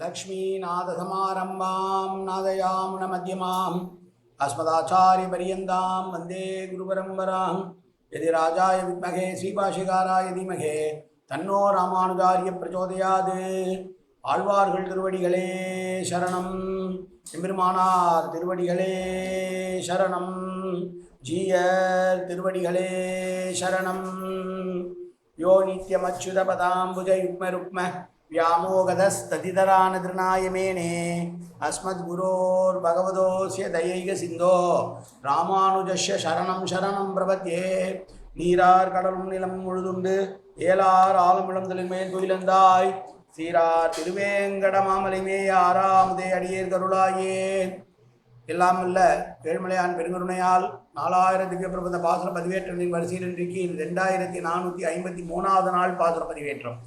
லக்ஷ்மீநாதசமாரம்பாம் நாதயாமுன மத்தியமாம் அஸ்மதாச்சாரியபரியந்தாம் வந்தே குருபரம்பராம் எதி ராஜாய வித்மகே ஸ்ரீபாஷிகாராய தீமகே தன்னோ ராமானுஜாரிய பிரச்சோதயாது ஆழ்வார்கள் திருவடிகளே சரணம்। எம்பெருமானார் திருவடிகளே சரணம்। ஜீயர் திருவடிகளே சரணம். யோ நித்யமச்சுதபதாம்புஜ யுக்ம ருக்ம व्यामोगदस्तदितरानदृणायमेने अस्मद्गुरोर्भगवतोऽस्य சிந்தோ रामानुजस्य शरणं சரணம் प्रपद्ये। நீரார் கடலும் நிலம் முழுதுண்டு ஏலார் ஆலமிழந்தலின் மேல் குயிலந்தாய் சீரார் திருவேங்கட மாமலிமே ஆறாமுதே அடியேர் கருளாயே எல்லாம் அல்ல ஏழ்மலையான் பெருங்கருணையால் நாலாயிரம் திவ்ய பிரபந்த பாசுர பதிவேற்றத்தின் வரிசையில் இன்றைக்கு ரெண்டாயிரத்தி நானூற்றி ஐம்பத்தி மூணாவது நாள் பாசுர பதிவேற்றம்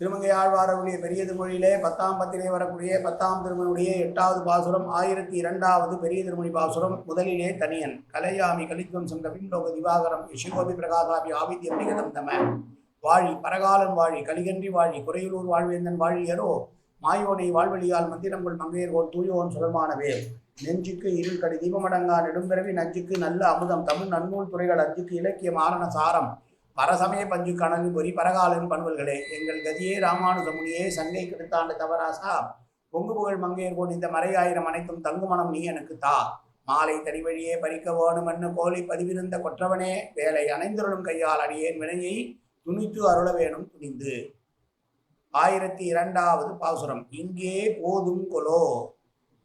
திருமங்கை ஆழ்வாரருடைய பெரிய திருமொழியிலே பத்தாம் பத்திலே வரக்கூடிய பத்தாம் திருமணியுடைய எட்டாவது பாசுரம் ஆயிரத்தி இரண்டாவது பெரிய திருமணி பாசுரம் முதலிலே தனியன். கலையாமி கலித்வம் சென்ற கபிலோக திவாகரம் யசிகோபி பிரகாசாபி ஆவித்யம் நிகதம் தம வாழி பரகாலன் வாழி கலிகன்றி வாழி குறையூர் வாழ்வேந்தன் வாழியரோ மாயோனை வாழ்வழியால் மந்திரங்கள் மங்கையர்கோள் தூயோன் சுலமானவே நெஞ்சுக்கு இருள் கடி தீபமடங்கா நெடும்பிறவி நஞ்சுக்கு நல்ல அமுதம் தமிழ் நன்னூல் துறைகள் அஞ்சுக்கு இலக்கிய மாரண சாரம். பரசமய பஞ்சு கணல் பொறி பரகாலன் பண்பல்களே எங்கள் கதியே ராமானுஜமுனியே சங்கை கெடுத்தாண்டு தவராசா. பொங்கு புகழ் மங்கையர் போல் இந்த மறையாயிரம் அனைத்தும் தங்குமணம் நீ எனக்கு தா. மாலை தனி வழியே பறிக்க வேணுமென்னு கோழி பதிவிருந்த கொற்றவனே. வேலை அணைந்தருளும் கையால் அடியேன் வினையை துணித்து அருள வேணும் துணிந்து. ஆயிரத்தி இரண்டாவது பாசுரம். இங்கே போதும் கொலோ.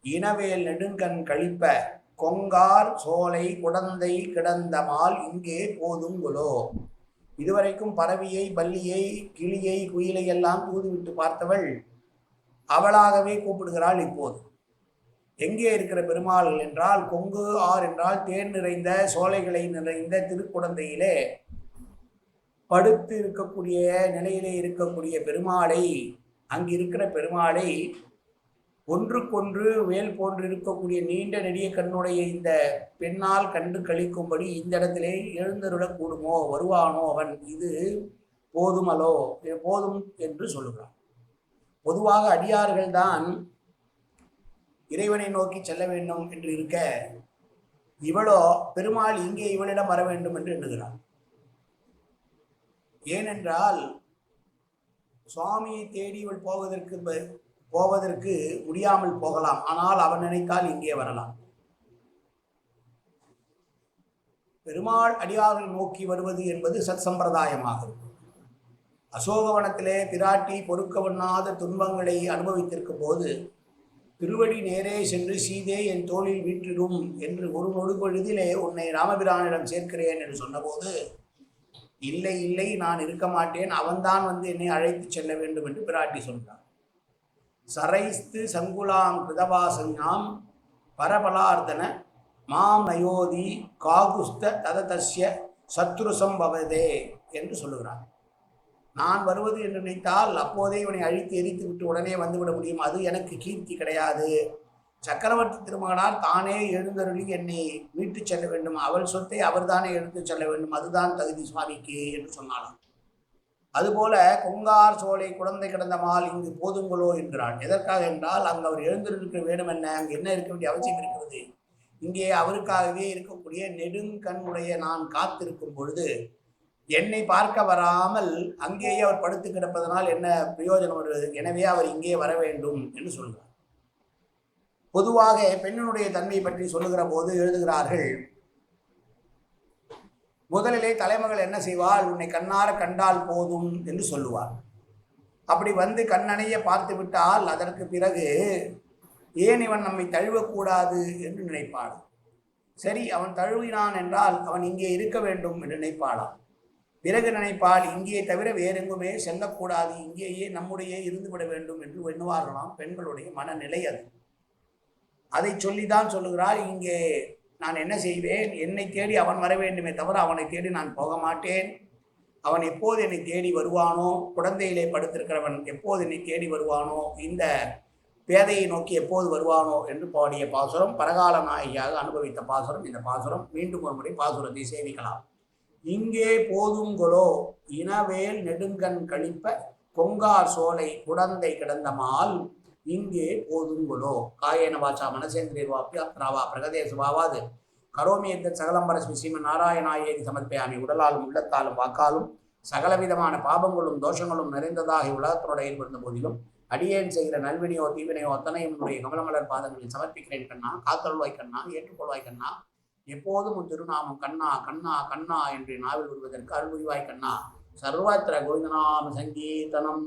இனவேல் நெடுங்கண் கழிப்ப. கொங்கார் சோலை குடந்தை கிடந்தமால் இங்கே போதும் கொலோ. இதுவரைக்கும் பறவையை பல்லியை கிளியை குயிலை எல்லாம் தூதுவிட்டு பார்த்தவள் அவளாகவே கூப்பிடுகிறாள் இப்போது. எங்கே இருக்கிற பெருமாள் என்றால் கொங்கு ஆர் என்றால் தேன் நிறைந்த சோலைகளை நிறைந்த திருக்குடந்தையிலே படுத்து இருக்கக்கூடிய நிலையிலே இருக்கக்கூடிய பெருமாளை அங்கு இருக்கிற பெருமாளை ஒன்றுக்கொன்று வேல் போன்று இருக்கக்கூடிய நீண்ட நெடிய கண்ணுடைய இந்த பெண்ணால் கண்டு கழிக்கும்படி இந்த இடத்திலே எழுந்தருளக் கூடுமோ வருவானோ அவன்? இது போதுமலோ? போதும் என்று சொல்லுகிறான். பொதுவாக அடியார்கள் தான் இறைவனை நோக்கி செல்ல வேண்டும் என்று இருக்க இவளோ பெருமாள் இங்கே இவளிடம் வர வேண்டும் என்று எண்ணுகிறான். ஏனென்றால் சுவாமியை தேடி இவள் போவதற்கு ப- போவதற்கு முடியாமல் போகலாம். ஆனால் அவன் நினைத்தால் இங்கே வரலாம். பெருமாள் அடியார்கள் நோக்கி வருவது என்பது சத் சம்பிரதாயமாகும் அசோகவனத்திலே பிராட்டி பொறுக்கவண்ணாத துன்பங்களை அனுபவித்திருக்கும் போது திருவடி நேரே சென்று சீதே என் தோளில் வீற்றிடும் என்று ஒரு நொடு உன்னை ராமபிரானிடம் சேர்க்கிறேன் என்று சொன்னபோது இல்லை இல்லை நான் இருக்க மாட்டேன். அவன்தான் வந்து என்னை அழைத்து செல்ல வேண்டும் என்று பிராட்டி சொன்னார் சரைஸ்து சங்குலாம் கிருதவாசன்யாம் பரபலார்த்தன மாம் நயோதி காகுஸ்த தததஸ்ய சத்ருசம் பவதே என்று சொல்லுகிறார். நான் வருவது என்று நினைத்தால் அப்போதே இவனை அழித்து எரித்து விட்டு உடனே வந்துவிட முடியும். அது எனக்கு கீர்த்தி கிடையாது. சக்கரவர்த்தி திருமகனார் தானே எழுந்தருளி என்னை மீட்டுச் செல்ல வேண்டும். அவள் சொத்தை அவர்தானே எடுத்துச் செல்ல வேண்டும். அதுதான் தகுதி சுவாமிக்கு என்று சொன்னாலும் அதுபோல கொங்கார் சோலை குழந்தை கிடந்த மால் இங்கு போதுங்களோ என்கிறான் எதற்காக என்றால் அங்கு அவர் எழுந்திருக்க வேண்டும் என்ன அங்கு என்ன இருக்க வேண்டிய அவசியம் இருக்கிறது? இங்கே அவருக்காகவே இருக்கக்கூடிய நெடுங்கண்ணுடைய நான் காத்திருக்கும் பொழுது என்னை பார்க்க வராமல் அங்கேயே அவர் படுத்து கிடப்பதனால் என்ன பிரயோஜனம் வருவது எனவே அவர் இங்கே வர வேண்டும் என்று சொல்கிறார். பொதுவாக பெண்ணினுடைய தன்மை பற்றி சொல்லுகிற போது எழுதுகிறார்கள் முதலிலே தலைமகள் என்ன செய்வாள்? உன்னை கண்ணார கண்டால் போதும் என்று சொல்லுவார் அப்படி வந்து கண்ணனைய பார்த்து விட்டால் அதற்கு பிறகு ஏன் இவன் நம்மை தழுவக்கூடாது என்று நினைப்பாள். சரி அவன் தழுவினான் என்றால் அவன் இங்கே இருக்க வேண்டும் என்று நினைப்பாளாம். பிறகு நினைப்பால் இங்கே தவிர வேறெங்குமே செல்லக்கூடாது. இங்கேயே நம்முடைய இருந்துவிட வேண்டும் என்று எண்ணுவார்களாம் பெண்களுடைய மனநிலை அது. அதை சொல்லிதான் சொல்லுகிறாள் இங்கே நான் என்ன செய்வேன்? என்னை தேடி அவன் வர வேண்டுமே தவிர அவனை தேடி நான் போக மாட்டேன். அவன் எப்போது என்னை தேடி வருவானோ? குழந்தையிலே படுத்திருக்கிறவன் எப்போது என்னை தேடி வருவானோ? இந்த பேதையை நோக்கி எப்போது வருவானோ? என்று பாடிய பாசுரம் பரகால நாயகியாக அனுபவித்த பாசுரம் இந்த பாசுரம் மீண்டும் ஒரு முறை பாசுரத்தை சேவிக்கலாம். இங்கே போதுங்கொலோ இனவேல் நெடுங்கண் கழிப்ப கொங்கார் சோலை குடந்தை கிடந்தமால் இங்கே போதுங்களோ காயேன வாச்சா மனசேந்திரியர்வாப்பி அத்ராவா பிரகதேசுவாவாது கரோமி எத்த சகலம்பரஸ்மி ஸ்ரீமன் நாராயணாயேதி சமர்ப்பியாமி உடலாலும் உள்ளத்தாலும் வாக்காலும் சகலவிதமான பாபங்களும் தோஷங்களும் நிறைந்ததாக உலகத்தோட ஏற்படுத்த போதிலும் அடியேன் செய்கிற நல்வினையோ தீவினையோ அத்தனையும் என்னுடைய கமலமலர் பாதங்களில் சமர்ப்பிக்கிறேன் கண்ணா. காத்தருள்வாய் கண்ணா ஏற்றுக்கொள்வாய் கண்ணா. எப்போதும் உன் திருநாமம் கண்ணா கண்ணா கண்ணா என்று நாவில் விடுவதற்கு அருள்புரிவாய் கண்ணா. சர்வத்திர கோவிந்தநாம சங்கீதனம்